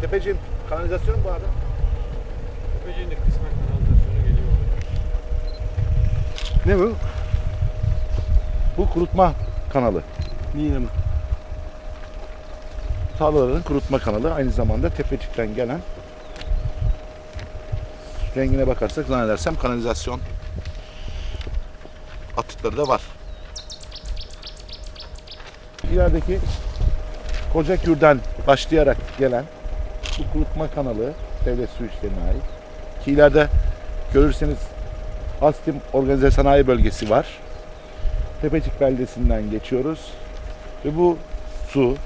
Tepeciğim kanalizasyon mu bu abi? Tepeciğin de kısmen kanalizasyonu geliyor oraya. Ne bu? Bu kurutma kanalı. Yine mi? Tarlaların kurutma kanalı. Aynı zamanda tepecikten gelen rengine bakarsak zannedersem kanalizasyon atıkları da var. İlerideki Koca Kür'den başlayarak gelen bu kurutma kanalı devlet su işlerine ait. Ki ileride görürseniz Astim Organize Sanayi Bölgesi var. Tepecik beldesinden geçiyoruz. Ve bu su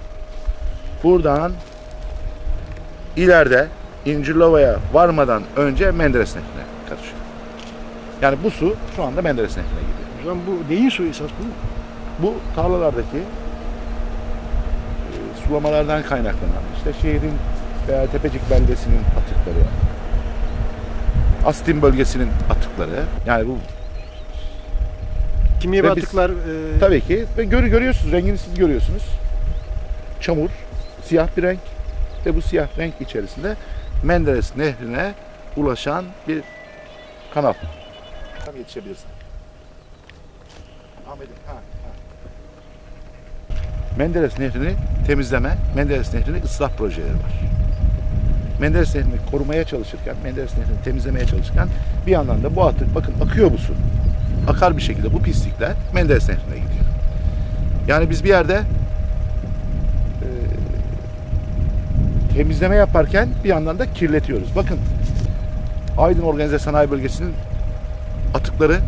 buradan ileride İncirlova'ya varmadan önce Menderes Nehri'ne karışıyor. Yani bu su şu anda Menderes Nehri'ne gidiyor. Zaman bu neyin suyu esas bu? Bu tarlalardaki e, sulamalardan kaynaklanan işte şehrin veya Tepecik beldesinin atıkları, Astin bölgesinin atıkları. Yani bu Kimyevi Ve biz- atıklar e, tabii ki ve gör, görüyorsunuz rengini siz görüyorsunuz. Çamur, siyah bir renk ve bu siyah renk içerisinde Menderes Nehri'ne ulaşan bir kanal. Tam yetişebilirsin. Ahmet'im, ha, ha. Menderes Nehri'ni temizleme, Menderes Nehri'ni ıslah projeleri var. Menderes Nehri'ni korumaya çalışırken, Menderes Nehri'ni temizlemeye çalışırken bir yandan da bu atık, bakın akıyor bu su. Akar bir şekilde bu pislikler Menderes Nehri'ne gidiyor. Yani biz bir yerde e, temizleme yaparken bir yandan da kirletiyoruz. Bakın Aydın Organize Sanayi Bölgesi'nin atıkları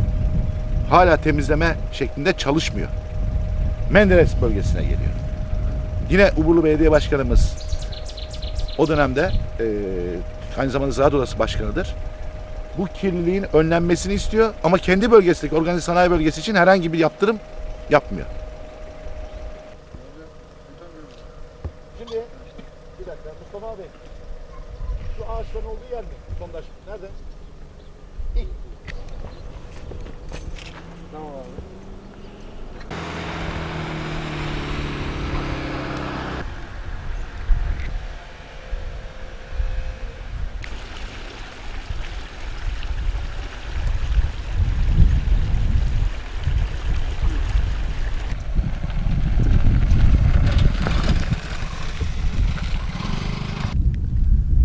hala temizleme şeklinde çalışmıyor. Menderes bölgesine geliyor. Yine Uburlu Belediye Başkanımız o dönemde e, aynı zamanda Ziraat Odası Başkanı'dır. Bu kirliliğin önlenmesini istiyor ama kendi bölgesindeki organize sanayi bölgesi için herhangi bir yaptırım yapmıyor. Şimdi bir dakika Mustafa abi şu ağaçların olduğu yer mi? Sondaj nerede?